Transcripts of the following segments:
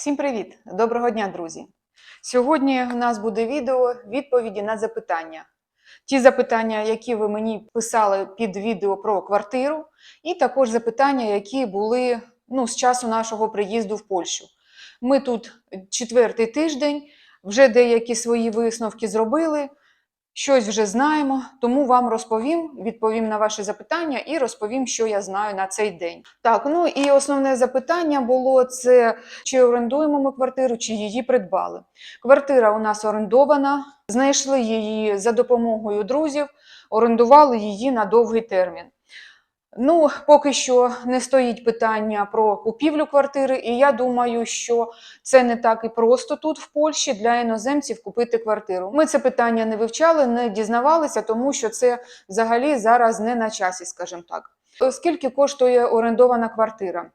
Всім привіт! Доброго дня, друзі! Сьогодні у нас буде відео відповіді на запитання. Ті запитання, які ви мені писали під відео про квартиру, і також запитання, які були ну, з часу нашого приїзду в Польщу. Ми тут четвертий тиждень, вже деякі свої висновки зробили, щось вже знаємо, тому вам розповім, відповім на ваші запитання і розповім, що я знаю на цей день. Так, ну і основне запитання було це чи орендуємо ми квартиру, чи її придбали. Квартира у нас орендована, знайшли її за допомогою друзів, орендували її на довгий термін. Ну, поки що не стоїть питання про купівлю квартири, і я думаю, що це не так і просто тут, в Польщі, для іноземців купити квартиру. Ми це питання не вивчали, не дізнавалися, тому що це взагалі зараз не на часі, скажімо так. Скільки коштує орендована квартира?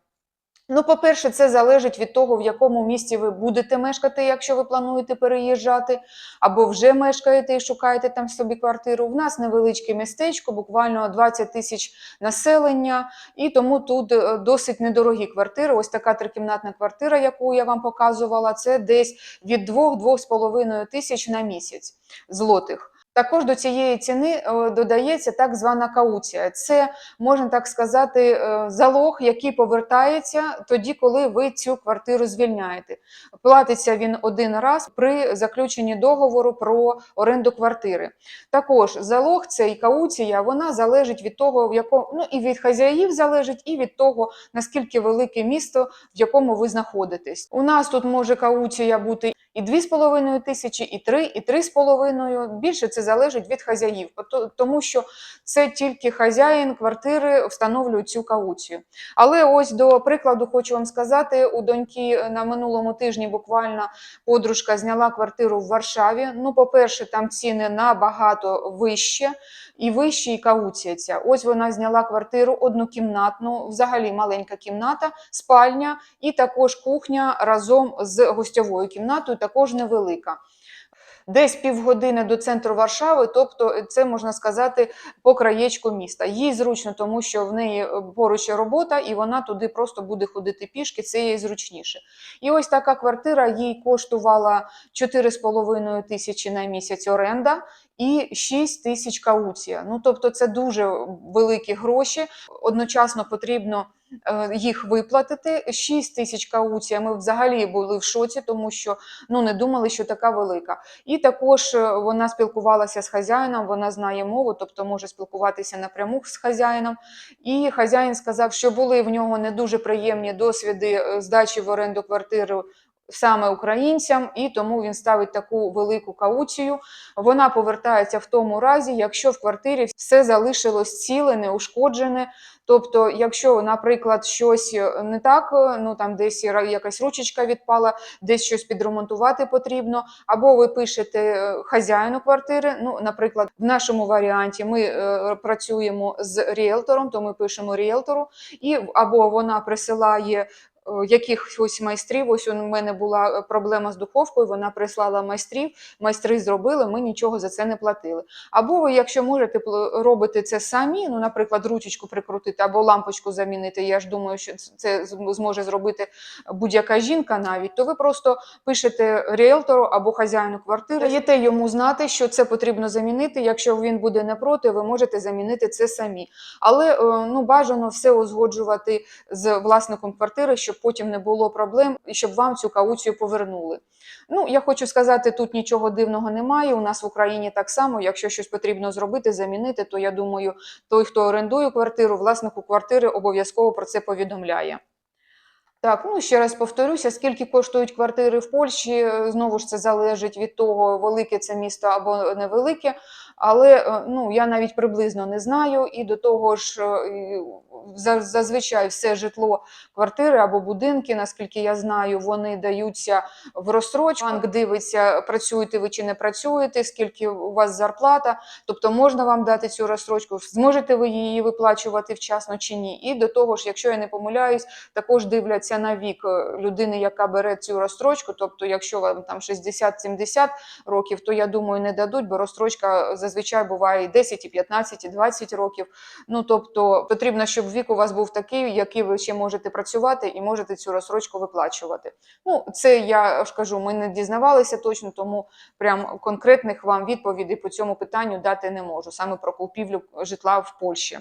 Ну, по-перше, це залежить від того, в якому місті ви будете мешкати, якщо ви плануєте переїжджати, або вже мешкаєте і шукаєте там собі квартиру. В нас невеличке містечко, буквально 20 тисяч населення, і тому тут е, досить недорогі квартири. Ось така трикімнатна квартира, яку я вам показувала, це десь від 2-2,5 тисяч на місяць злотих. Також до цієї ціни е, додається так звана кауція. Це можна так сказати, е, залог, який повертається тоді, коли ви цю квартиру звільняєте. Платиться він один раз при заключенні договору про оренду квартири. Також залог цей кауція, вона залежить від того, в якому ну і від хазяїв залежить, і від того наскільки велике місто, в якому ви знаходитесь. У нас тут може кауція бути. І 2,5 тисячі, і 3, і 3,5. Більше це залежить від хазяїв, то- тому що це тільки хазяїн квартири встановлює цю кауцію. Але ось до прикладу хочу вам сказати: у доньки на минулому тижні буквально подружка зняла квартиру в Варшаві. Ну, по-перше, там ціни набагато вище, і вище і кауція. Ось вона зняла квартиру однокімнатну, взагалі маленька кімната, спальня і також кухня разом з гостьовою кімнатою, також невелика. Десь півгодини до центру Варшави, тобто це можна сказати по краєчку міста. Їй зручно, тому що в неї поруч робота, і вона туди просто буде ходити пішки. Це їй зручніше. І ось така квартира їй коштувала 4,5 тисячі на місяць оренда і 6 тисяч кауція. Ну тобто, це дуже великі гроші. Одночасно потрібно е, їх виплатити. 6 тисяч кауція. Ми взагалі були в шоці, тому що ну не думали, що така велика. І також е, вона спілкувалася з хазяїном, вона знає мову, тобто може спілкуватися напряму з хазяїном. І хазяїн сказав, що були в нього не дуже приємні досвіди е, здачі в оренду квартири. Саме українцям, і тому він ставить таку велику кауцію. Вона повертається в тому разі, якщо в квартирі все залишилось ціле, неушкоджене. Тобто, якщо, наприклад, щось не так, ну там десь якась ручечка відпала, десь щось підремонтувати потрібно, або ви пишете е, хазяїну квартири. Ну, наприклад, в нашому варіанті ми е, працюємо з ріелтором, то ми пишемо ріелтору, і або вона присилає. Е, Якихось майстрів, ось у мене була е, проблема з духовкою. Вона прислала майстрів, майстри зробили, ми нічого за це не платили. Або ви, якщо можете, робите це самі, ну, наприклад, ручечку прикрутити або лампочку замінити. Я ж думаю, що це зможе зробити будь-яка жінка навіть, то ви просто пишете ріелтору або хазяїну квартири, даєте йому знати, що це потрібно замінити. Якщо він буде не проти, ви можете замінити це самі. Але е, ну, бажано все узгоджувати з власником квартири, щоб потім не було проблем і щоб вам цю кауцію повернули. Ну, я хочу сказати, тут нічого дивного немає. У нас в Україні так само, якщо щось потрібно зробити, замінити, то я думаю, той, хто орендує квартиру, власнику квартири обов'язково про це повідомляє. Так, ну ще раз повторюся, скільки коштують квартири в Польщі. е, Знову ж це залежить від того, велике це місто або невелике. Але е, ну я навіть приблизно не знаю. І до того ж, е, зазвичай все житло, квартири або будинки, наскільки я знаю, вони даються в розстрочку. Банк дивиться, працюєте ви чи не працюєте, скільки у вас зарплата. Тобто можна вам дати цю розстрочку, зможете ви її виплачувати вчасно чи ні. І до того ж, якщо я не помиляюсь, також дивляться на вік е, людини, яка бере цю розстрочку. Тобто, якщо вам там 60-70 років, то я думаю, не дадуть, бо розстрочка зазвичай буває і 10, і 15, і 20 років. Ну тобто потрібно, щоб вік у вас був такий, який ви ще можете працювати і можете цю розсрочку виплачувати. Ну, це я ж кажу, ми не дізнавалися точно, тому прям конкретних вам відповідей по цьому питанню дати не можу, саме про купівлю житла в Польщі.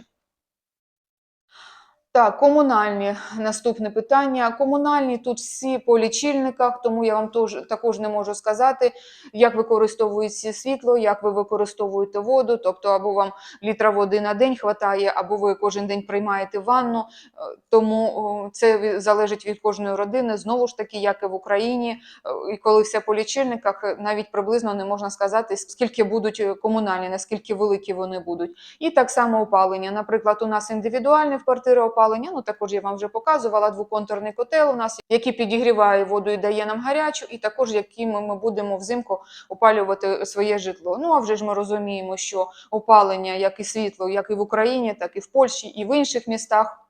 Так, комунальні наступне питання. Комунальні тут всі по лічильниках, тому я вам тож, також не можу сказати, як використовується світло, як ви використовуєте воду, тобто або вам літра води на день хватає, або ви кожен день приймаєте ванну. Е, Тому це залежить від кожної родини. Знову ж таки, як і в Україні, Е, і коли все по лічильниках, е, навіть приблизно не можна сказати, скільки будуть комунальні, наскільки великі вони будуть. І так само опалення. Наприклад, у нас індивідуальне в квартири опалення. Ну також я вам вже показувала двоконтурний котел. У нас який підігріває воду і дає нам гарячу, і також якими ми будемо взимку опалювати своє житло. Ну а вже ж ми розуміємо, що опалення, як і світло, як і в Україні, так і в Польщі, і в інших містах.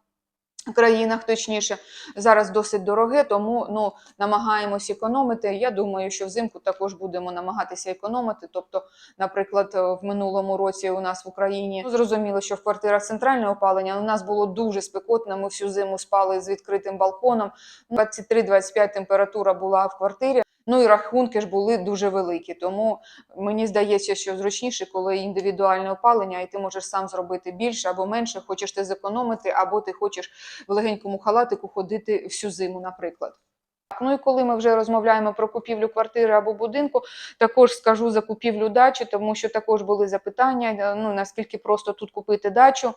Країнах точніше зараз досить дороге, тому ну намагаємось економити. Я думаю, що взимку також будемо намагатися економити. Тобто, наприклад, е, в минулому році у нас в Україні ну, зрозуміло, що в квартирах центральне опалення у нас було дуже спекотно. Ми всю зиму спали з відкритим балконом. 23-25 температура була в квартирі. Ну і рахунки ж були дуже великі. Тому мені здається, що зручніше, коли індивідуальне опалення, і ти можеш сам зробити більше або менше. Хочеш ти зекономити, або ти хочеш в легенькому халатику ходити всю зиму, наприклад. Ну і коли ми вже розмовляємо про купівлю квартири або будинку, також скажу за купівлю дачі, тому що також були запитання: ну наскільки просто тут купити дачу.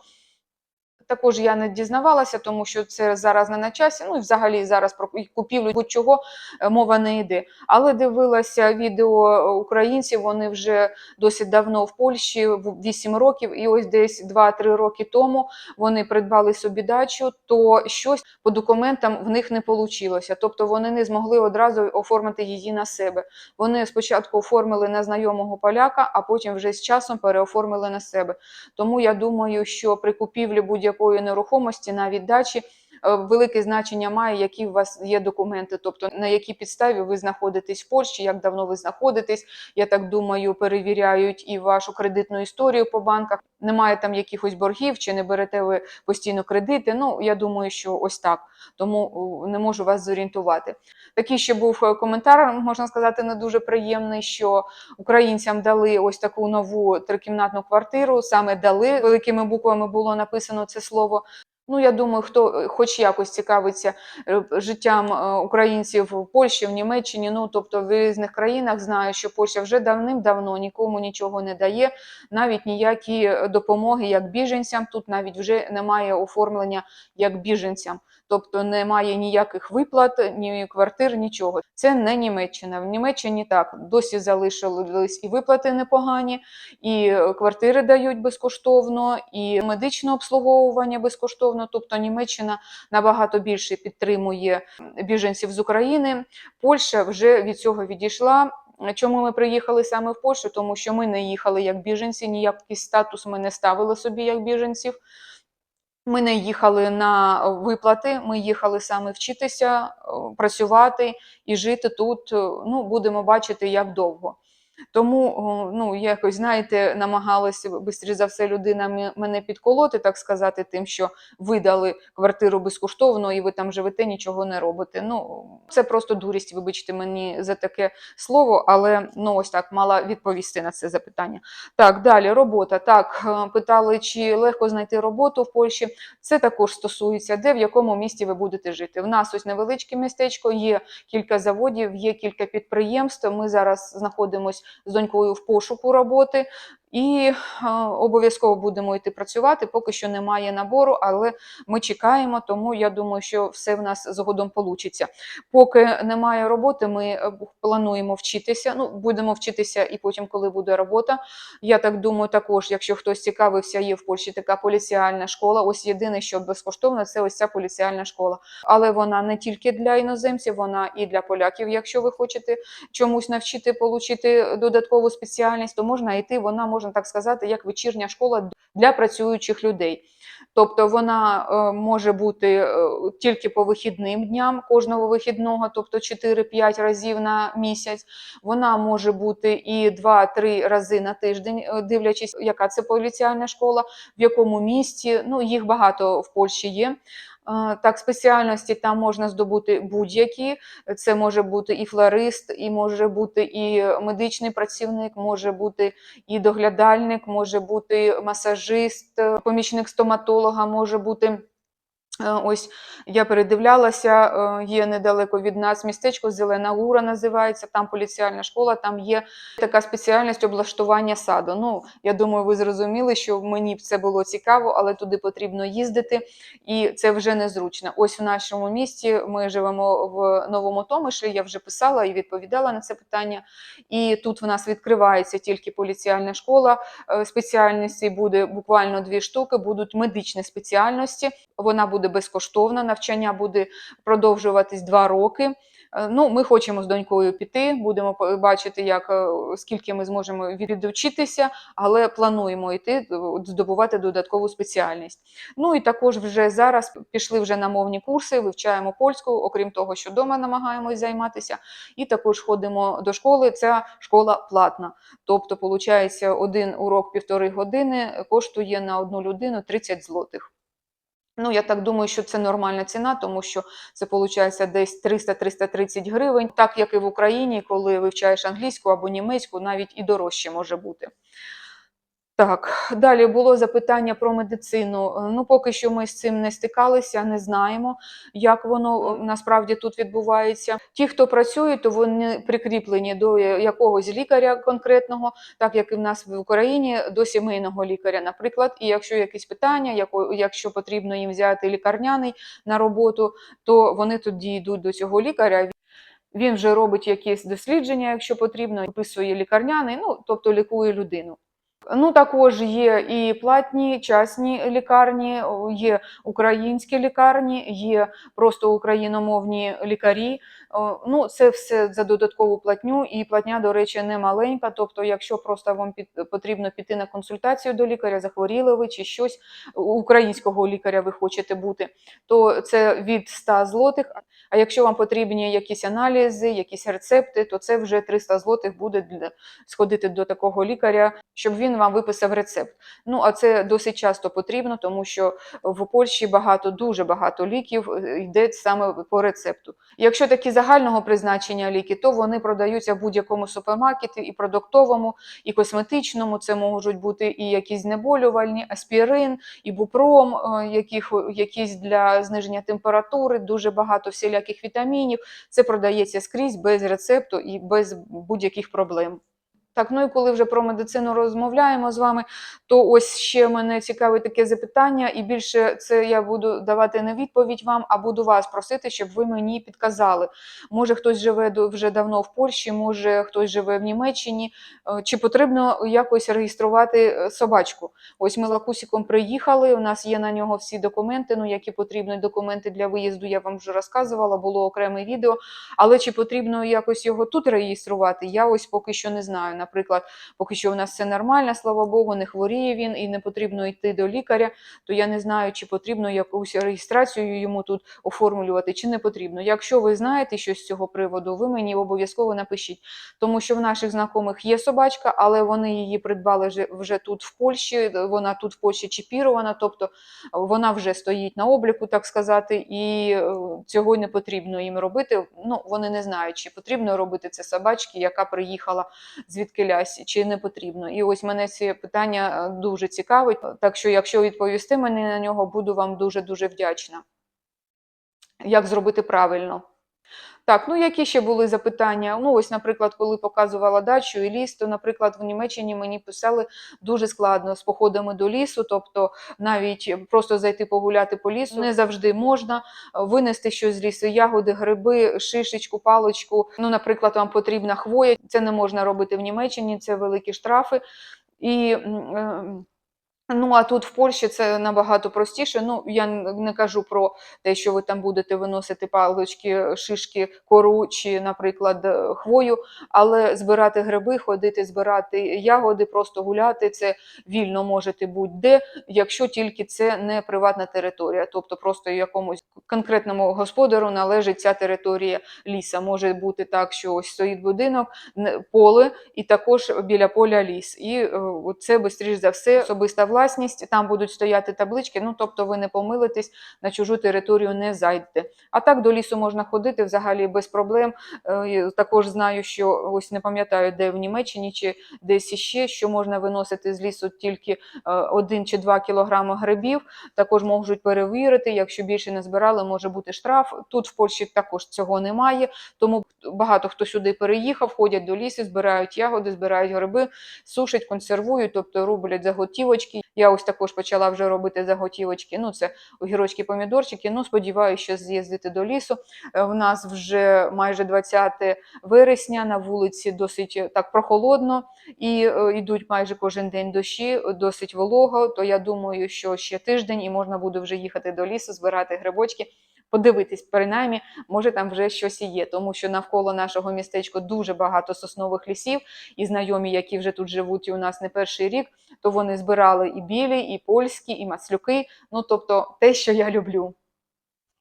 Також я не дізнавалася, тому що це зараз не на часі. Ну і взагалі зараз про купівлю будь-чого е, мова не йде. Але дивилася відео е, українців. Вони вже досить давно в Польщі, в- 8 років, і ось десь 2-3 роки тому вони придбали собі дачу, то щось по документам в них не вийшло. Тобто вони не змогли одразу оформити її на себе. Вони спочатку оформили на знайомого поляка, а потім вже з часом переоформили на себе. Тому я думаю, що при купівлі будь-якої нерухомості, на дачі, е, велике значення має, які у вас є документи, тобто на якій підставі ви знаходитесь в Польщі, як давно ви знаходитесь. Я так думаю, перевіряють і вашу кредитну історію по банках. Немає там якихось боргів, чи не берете ви постійно кредити. Ну я думаю, що ось так. Тому е, не можу вас зорієнтувати. Такий ще був е, коментар, можна сказати, не дуже приємний, що українцям дали ось таку нову трикімнатну квартиру, саме дали великими буквами було написано це слово. Ну, я думаю, хто е, хоч якось цікавиться е, життям е, українців в Польщі, в Німеччині, ну тобто в різних країнах, знає, що Польща вже давним-давно нікому нічого не дає, навіть ніякі допомоги як біженцям. Тут навіть вже немає оформлення як біженцям. Тобто немає ніяких виплат, ні квартир, нічого. Це не Німеччина. В Німеччині так досі залишились і виплати непогані, і квартири дають безкоштовно, і медичне обслуговування безкоштовно. Тобто Німеччина набагато більше підтримує біженців з України. Польща вже від цього відійшла. Чому ми приїхали саме в Польщу? Тому що ми не їхали як біженці, ніякий статус ми не ставили собі як біженців. Ми не їхали на виплати, ми їхали саме вчитися, працювати і жити тут. Ну, будемо бачити, як довго. Тому, ну, якось, знаєте, намагалася швидше за все людина мене підколоти, так сказати, тим, що видали квартиру безкоштовно, і ви там живете, нічого не робите. Ну, це просто дурість, вибачте мені за таке слово, але ну ось так мала відповісти на це запитання. Так, далі робота. Так, е, питали, чи легко знайти роботу в Польщі. Це також стосується, де в якому місті ви будете жити. В нас ось невеличке містечко, є кілька заводів, є кілька підприємств. Ми зараз знаходимося з донькою в пошуку роботи. І обов'язково будемо йти працювати. Поки що немає набору, але ми чекаємо, тому я думаю, що все в нас згодом вийде. Поки немає роботи, ми е, плануємо вчитися. Ну, будемо вчитися і потім, коли буде робота. Я так думаю, також, якщо хтось цікавився, є в Польщі така поліціальна школа. Ось єдине, що безкоштовно, це ось ця поліціальна школа. Але вона не тільки для іноземців, вона і для поляків. Якщо ви хочете чомусь навчити, отримати додаткову спеціальність, то можна йти. Вона можна так сказати, як вечірня школа для працюючих людей. Тобто вона е, може бути е, тільки по вихідним дням кожного вихідного, тобто 4-5 разів на місяць. Вона може бути і 2-3 рази на тиждень, е, дивлячись, яка це поліціальна школа, в якому місті. Ну, їх багато в Польщі є. Так, спеціальності там можна здобути будь-які. Це може бути і флорист, і може бути і медичний працівник, може бути і доглядальник, може бути масажист, помічник стоматолога, може бути. Е, Ось я передивлялася, е, є недалеко від нас містечко Зелена Гура називається, там поліціальна школа, там є така спеціальність облаштування саду. Ну, я думаю, ви зрозуміли, що мені б це було цікаво, але туди потрібно їздити, і це вже незручно. Ось в нашому місті ми живемо в Новому Томишлі, я вже писала і відповідала на це питання. І тут в нас відкривається тільки поліціальна школа. Е, Спеціальностей буде буквально дві штуки, будуть медичні спеціальності. Вона буде безкоштовна, навчання буде продовжуватись два роки. Е, Ну, ми хочемо з донькою піти, будемо бачити, як е, скільки ми зможемо відучитися, але плануємо йти е, здобувати додаткову спеціальність. Ну і також вже зараз пішли вже на мовні курси, вивчаємо польську, окрім того, що вдома намагаємось займатися, і також ходимо до школи. Ця школа платна. Тобто, виходить, один урок півтори години коштує на одну людину 30 злотих. Ну, я так думаю, що це нормальна ціна, тому що це виходить десь 300-330 гривень, так як і в Україні, коли вивчаєш англійську або німецьку, навіть і дорожче може бути. Так, далі було запитання про медицину. Ну, поки що ми з цим не стикалися, не знаємо, як воно е, насправді тут відбувається. Ті, хто працює, то вони прикріплені до якогось лікаря конкретного, так як і в нас в Україні, до сімейного лікаря, наприклад. І якщо якісь питання, якщо потрібно їм взяти лікарняний на роботу, то вони тоді йдуть до цього лікаря. Він вже робить якісь дослідження, якщо потрібно, виписує лікарняний, ну тобто лікує людину. Ну, також є і платні частні лікарні, є українські лікарні, є просто україномовні лікарі. О, Ну, це все за додаткову платню, і платня, до речі, не маленька. Тобто, якщо просто вам під, потрібно піти на консультацію до лікаря, захворіли ви чи щось українського лікаря ви хочете бути, то це від 100 злотих. А якщо вам потрібні якісь аналізи, якісь рецепти, то це вже 300 злотих буде сходити до такого лікаря, щоб він вам виписав рецепт. Ну а це досить часто потрібно, тому що в Польщі багато, дуже багато ліків е, йде саме по рецепту. Якщо такі загального призначення ліки, то вони продаються в будь-якому супермаркеті, і продуктовому, і косметичному. Це можуть бути і якісь знеболювальні, аспірин, і бупром, яких, якісь для зниження температури, дуже багато всіляких вітамінів. Це продається скрізь без рецепту і без будь-яких проблем. Так, ну і коли вже про медицину розмовляємо з вами, то ось ще мене цікавить таке запитання, і більше це я буду давати не відповідь вам, а буду вас просити, щоб ви мені підказали. Може, хтось живе вже давно в Польщі, може хтось живе в Німеччині. е, Чи потрібно якось реєструвати е, собачку? Ось ми лакусиком приїхали. У нас є на нього всі документи. Ну, які потрібні документи для виїзду, я вам вже розказувала, було окреме відео. Але чи потрібно якось його тут реєструвати? Я ось поки що не знаю. Наприклад, поки що у нас все нормально, слава Богу, не хворіє він і не потрібно йти до лікаря. То я не знаю, чи потрібно якусь реєстрацію йому тут оформлювати, чи не потрібно. Якщо ви знаєте щось з цього приводу, ви мені обов'язково напишіть, тому що в наших знайомих є собачка, але вони її придбали вже, тут в Польщі. Вона тут в Польщі чіпірована, тобто вона вже стоїть на обліку, так сказати, і е, цього не потрібно їм робити. Ну вони не знають, чи потрібно робити це собачки, яка приїхала звідкилясь, чи не потрібно. І ось мене ці питання е, дуже цікавить. Так що, якщо відповісти мені на нього, буду вам дуже дуже вдячна. Як зробити правильно? Так, ну які ще були запитання? Ну, ось, наприклад, коли показувала дачу і ліс, то, наприклад, в Німеччині мені писали дуже складно з походами до лісу, тобто навіть просто зайти погуляти по лісу не завжди можна винести щось з лісу, ягоди, гриби, шишечку, паличку. Ну, наприклад, вам потрібна хвоя. Це не можна робити в Німеччині, це великі штрафи. І е, Ну, а тут в Польщі це набагато простіше. Ну, я не кажу про те, що ви там будете виносити палички, шишки, кору чи, наприклад, е, хвою, але збирати гриби, ходити, збирати ягоди, просто гуляти, це вільно можете будь-де, якщо тільки це не приватна територія, тобто просто якомусь конкретному господару належить ця територія ліса. Може бути так, що ось стоїть будинок, поле, і також біля поля ліс. І е, це, швидше за все, особиста власність. Там будуть стояти таблички. Ну тобто, ви не помилитесь, на чужу територію не зайдете. А так до лісу можна ходити взагалі без проблем. Е, Також знаю, що ось не пам'ятаю, де в Німеччині чи десь іще, що можна виносити з лісу тільки е, один чи два кілограми грибів. Також можуть перевірити. Якщо більше не збирали, може бути штраф. Тут в Польщі також цього немає. Тому багато хто сюди переїхав, ходять до лісу, збирають ягоди, збирають гриби, сушать, консервують, тобто роблять заготівочки. Я ось також почала вже робити заготівочки. Ну, це огірочки, помідорчики. Ну, сподіваюся, що з'їздити до лісу. Е, В нас вже майже 20 вересня на вулиці досить е, так прохолодно і е, йдуть майже кожен день дощі, досить волого. То я думаю, що ще тиждень і можна буде вже їхати до лісу, збирати грибочки. Подивитись, принаймні, може там вже щось і є, тому що навколо нашого містечка дуже багато соснових лісів, і знайомі, які вже тут живуть і у нас не перший рік, то вони збирали і білі, і польські, і маслюки. Ну тобто те, що я люблю.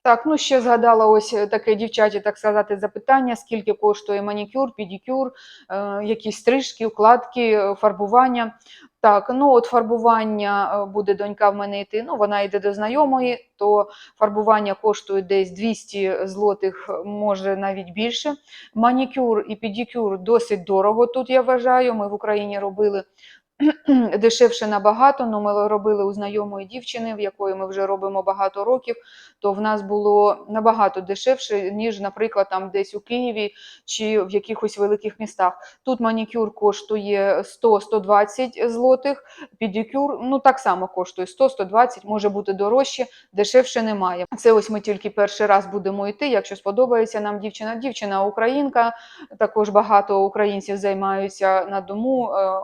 Так, ну ще згадала ось е, таке дівчаті, так сказати, запитання: скільки коштує манікюр, педикюр, е, якісь стрижки, укладки, е, фарбування. Так, ну от фарбування е, буде донька в мене йти. Ну, вона йде до знайомої, то фарбування коштує десь 200 злотих, може навіть більше. Манікюр і педикюр досить дорого тут, я вважаю. Ми в Україні робили дешевше набагато, але ми робили у знайомої дівчини, в якої ми вже робимо багато років, то в нас було набагато дешевше, ніж, наприклад, там десь у Києві чи в якихось великих містах. Тут манікюр коштує 100-120 злотих, педикюр ну так само коштує 100-120, може бути дорожче, дешевше немає. Це ось ми тільки перший раз будемо йти. Якщо сподобається нам дівчина, дівчина українка, також багато українців займаються на дому е,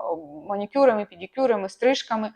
манікюрами, педикюрами, стрижками.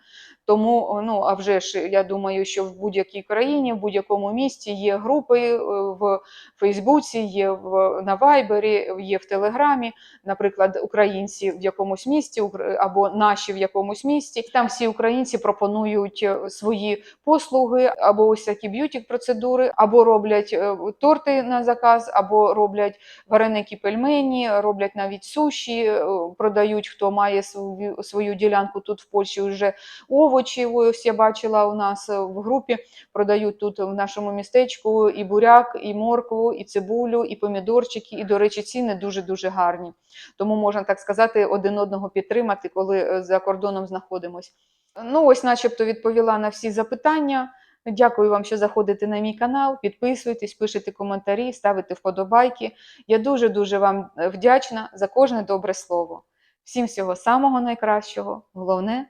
Тому, ну а вже ж я думаю, що в будь-якій країні, в будь-якому місті є групи е, в Фейсбуці, є в на Вайбері, є в Телеграмі, наприклад, українці в якомусь місті або наші в якомусь місті. Там всі українці пропонують е, свої послуги, або ось такі б'юті процедури, або роблять е, торти на заказ, або роблять вареники пельмені, роблять навіть суші, е, продають хто має свою, свою ділянку тут в Польщі вже овочі. Ось я бачила у нас е, в групі, продають тут в нашому містечку і буряк, і моркву, і цибулю, і помідорчики. І, до речі, ціни дуже-дуже гарні. Тому можна так сказати, один одного підтримати, коли е, за кордоном знаходимось. Ну, ось, начебто, відповіла на всі запитання. Дякую вам, що заходите на мій канал. Підписуйтесь, пишете коментарі, ставите вподобайки. Я дуже-дуже вам е, вдячна за кожне добре слово. Всім всього самого найкращого, головне